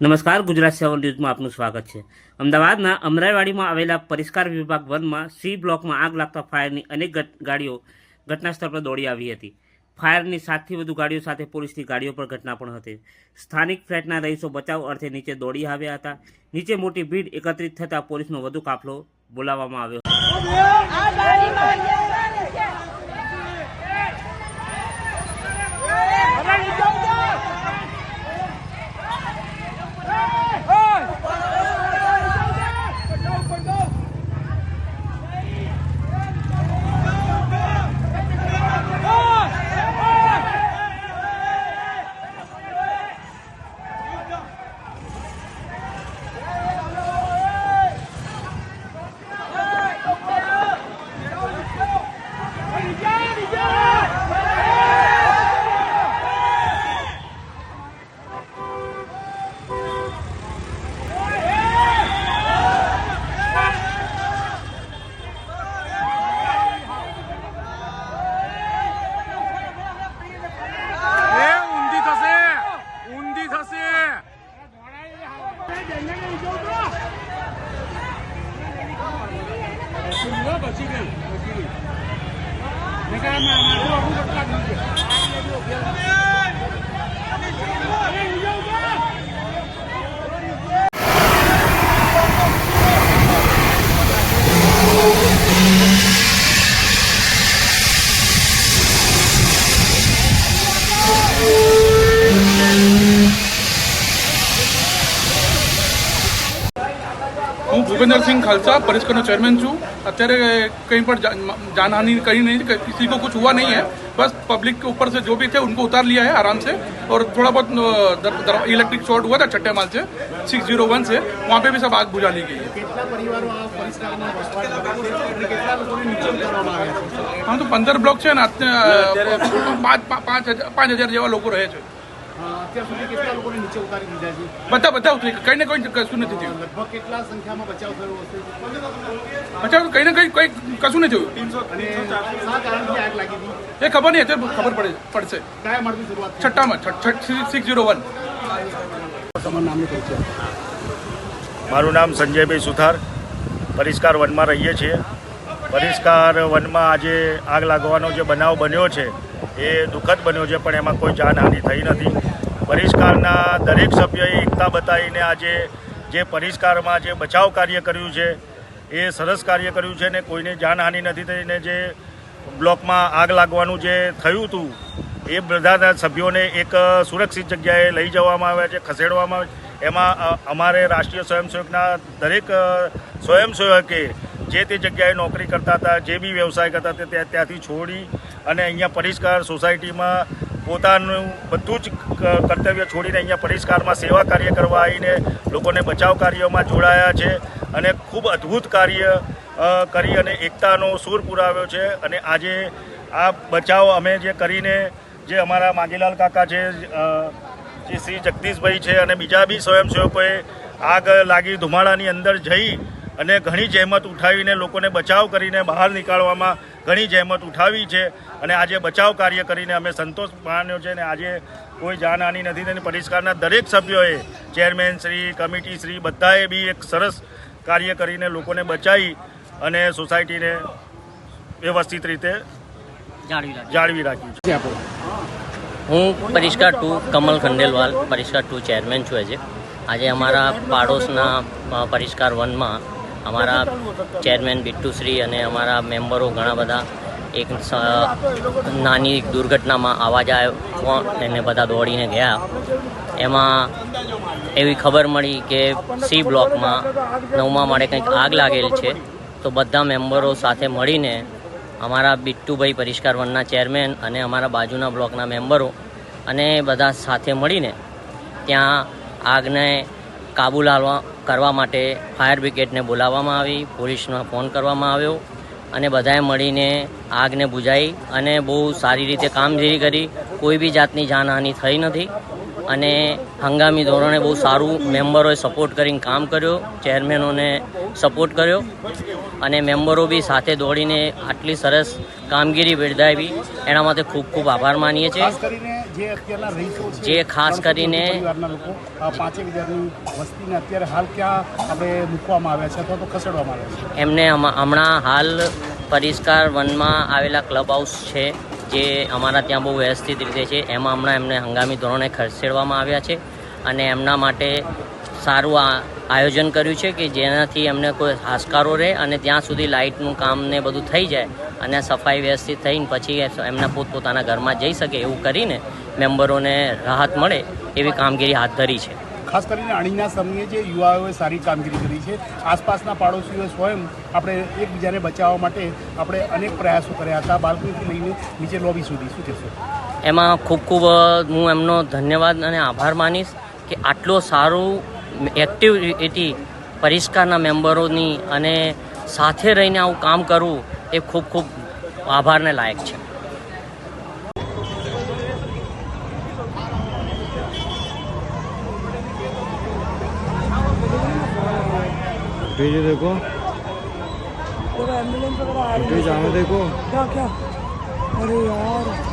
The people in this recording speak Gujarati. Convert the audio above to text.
નમસ્કાર, ગુજરાત સેવન ન્યૂઝમાં આપનું સ્વાગત છે. અમદાવાદના અમરાઈવાડીમાં આવેલા પરિષ્કાર વિભાગ વનમાં સી બ્લોકમાં આગ લાગતા ફાયરની અનેક ગાડીઓ ઘટનાસ્થળ પર દોડી આવી હતી. ફાયરની સાતથી વધુ ગાડીઓ સાથે પોલીસની ગાડીઓ પર ઘટના પણ હતી. સ્થાનિક ફ્લેટના રહીશો બચાવ અર્થે નીચે દોડી આવ્યા હતા. નીચે મોટી ભીડ એકત્રિત થતાં પોલીસનો વધુ કાફલો બોલાવવામાં આવ્યો. Thank you. હું ભૂપેન્દ્રસિંહ ખાલસા પરિષ્કરનો ચેરમેન છું અત્યારે कहीं पर जा- जानहानि कहीं नहीं किसी को कुछ हुआ नहीं है बस पब्लिक के ऊपर से जो भी थे उनको उतार लिया है आराम से और थोड़ा बहुत इलेक्ट्रिक शॉर्ट हुआ था छठे माल से सिक्स जीरो वन से वहाँ पे भी सब आग बुझा ली गई है કેટલા પરિવારો આ પરિસરમાં વસવાટ કરે છે અને કેટલા લોકોને નીચે ઉતારવામાં આવ્યા છે હા તો પંદર બ્લોક છે ને અત્યારે પાંચ પાંચ પાંચ હજાર પાંચ હજાર જેવા લોકો રહે છે અ, અત્યાર સુધી કેટલા લોકોને નીચે ઉતારી દીધા છે? બધા બધા ઉતરી કઈ ને કઈ કશું નથી થયું. લગભગ કેટલા સંખ્યામાં બચાવ થયો હશે? બચાવ કઈ ને કઈ કઈ કશું નથી થયું. અને શા કારણથી આગ લાગી હતી. એ ખબર નહીં અત્યારે ખબર પડે પડશે. કયા શરૂઆત? છઠ્ઠામાં સિક્સ જીરો વન તમારું મારું નામ સંજયભાઈ સુથાર. પરિષ્કાર વનમાં રહીએ છીએ. પરિષ્કાર વનમાં આજે આગ લાગવાનો જે બનાવ બન્યો છે એ દુઃખદ બન્યો છે, પણ એમાં કોઈ જાનહાનિ થઈ નથી. પરિષ્કારના દરેક સભ્યએ એકતા બતાવીને આજે જે પરિષ્કારમાં જે બચાવ કાર્ય કર્યું છે, એ સરસ કાર્ય કર્યું છે ને કોઈને જાનહાનિ નથી થઈ ને જે બ્લોકમાં આગ લાગવાનું જે થયું હતું, એ બધાના સભ્યોને એક સુરક્ષિત જગ્યાએ લઈ જવામાં આવ્યા છે, ખસેડવામાં આવે એમાં અમારે રાષ્ટ્રીય સ્વયંસેવકના દરેક સ્વયંસેવકે જે તે જગ્યાએ નોકરી કરતા હતા, જે બી વ્યવસાય કરતા હતા ત્યાં ત્યાંથી છોડી અને અહીંયા પરિષ્કાર સોસાયટીમાં પોતાનું બધું જ કર્તવ્ય છોડીને અહીંયા પરિષ્કારમાં સેવા કાર્ય કરવા આવીને લોકોને બચાવ કાર્યોમાં જોડાયા છે અને ખૂબ અદ્ભુત કાર્ય કરી અને એકતાનો સૂર પુરાવ્યો છે. અને આજે આ બચાવ અમે જે કરીને જે અમારા માંગીલાલ કાકા છે જે શ્રી જગદીશભાઈ છે અને બીજા બી સ્વયંસેવકોએ આગ લાગી ધુમાડાની અંદર જઈ અને ઘણી જહેમત ઉઠાવીને લોકોને બચાવ કરીને બહાર નીકાળવામાં ઘણી જહેમત ઉઠાવી છે. અને આજે બચાવ કાર્ય કરીને અમે સંતોષ માન્યો છે અને આજે કોઈ જાનહાની નથી તેની પરિષ્કારના દરેક સભ્યોએ ચેરમેન શ્રી કમિટી શ્રી બધાએ બી એક સરસ કાર્ય કરીને લોકોને બચાવી અને સોસાયટીને વ્યવસ્થિત રીતે જાળવી રાખ્યું. છે છે. હું Parishkar two Kamal Khandelwal Parishkar two chairman છું આજે. આજે અમારા પાડોશના પરિષ્કાર વનમાં અમારા ચેરમેન બિટ્ટુશ્રી અને અમારા મેમ્બરો ઘણા બધા એક નાની દુર્ઘટનામાં આવાજ એને બધા દોડીને ગયા. એમાં એવી ખબર મળી કે સી બ્લોકમાં નવમા માળે કંઈક આગ લાગેલ છે. તો બધા મેમ્બરો સાથે મળીને અમારા બિટ્ટુભાઈ પરિષ્કાર વનના ચેરમેન અને અમારા બાજુના બ્લોકના મેમ્બરો અને બધા સાથે મળીને ત્યાં આગને કાબુ લાવવા કરવા માટે ફાયર બ્રિગેડને બોલાવવામાં આવી, પોલીસનો ફોન કરવામાં આવ્યો અને બધાએ મળીને આગને બુઝાઈ અને બહુ સારી રીતે કામગીરી કરી. કોઈ બી જાતની જાનહાનિ થઈ નથી અને હંગામી ધોરણે બહુ સારું મેમ્બરોએ સપોર્ટ કરીને કામ કર્યો, ચેરમેનોને સપોર્ટ કર્યો અને મેમ્બરો બી સાથે દોડીને આટલી સરસ કામગીરી બિરદાવી. એના માટે ખૂબ ખૂબ આભાર માનીએ છીએ. જે અત્યારના રહીશો છે જે ખાસ કરીને- પરિવારના લોકો પાંચેક હજારની વસ્તીને અત્યારે હાલ ક્યાં આપણે મૂકવામાં આવ્યા છે અથવા તો ખસેડવામાં આવ્યા છે? એમને હમણાં હાલ પરિષ્કાર વનમાં આવેલા ક્લબ હાઉસ છે જે અમારા ત્યાં બહુ વ્યવસ્થિત રીતે છે. એમાં હમણાં એમને હંગામી ધોરણે ખસેડવામાં આવ્યા છે અને એમના માટે સારું આ આયોજન કર્યું છે કે જેનાથી એમને કોઈ હાશકારો રહે અને ત્યાં સુધી લાઇટનું કામ ને બધું થઈ જાય. અને સફાઈ વ્યવસ્થિત થઈને પછી એમના પોતપોતાના ઘરમાં જઈ શકે એવું કરીને મેમ્બરોને રાહત મળે એવી કામગીરી હાથ ધરી છે. ખાસ કરીને અણીના સમયે જે યુવાઓએ સારી કામગીરી કરી છે આસપાસના પાડોશીઓએ સ્વયં આપણે એકબીજાને બચાવવા માટે આપણે અનેક પ્રયાસો કર્યા હતા. બાલ્કનીથી લઈને નીચે લોબી સુધી. શું કહેશો? એમાં ખૂબ ખૂબ હું એમનો ધન્યવાદ અને આભાર માનીશ કે આટલો સારું એક્ટિવિટી પરિષ્કારના મેમ્બરોની અને સાથે રહીને આવું કામ કરવું એ ખૂબ ખૂબ આભારને લાયક છે भेजे देखो एम्बुलेंस वगैरह आ रही भेज हमें देखो क्या क्या अरे यार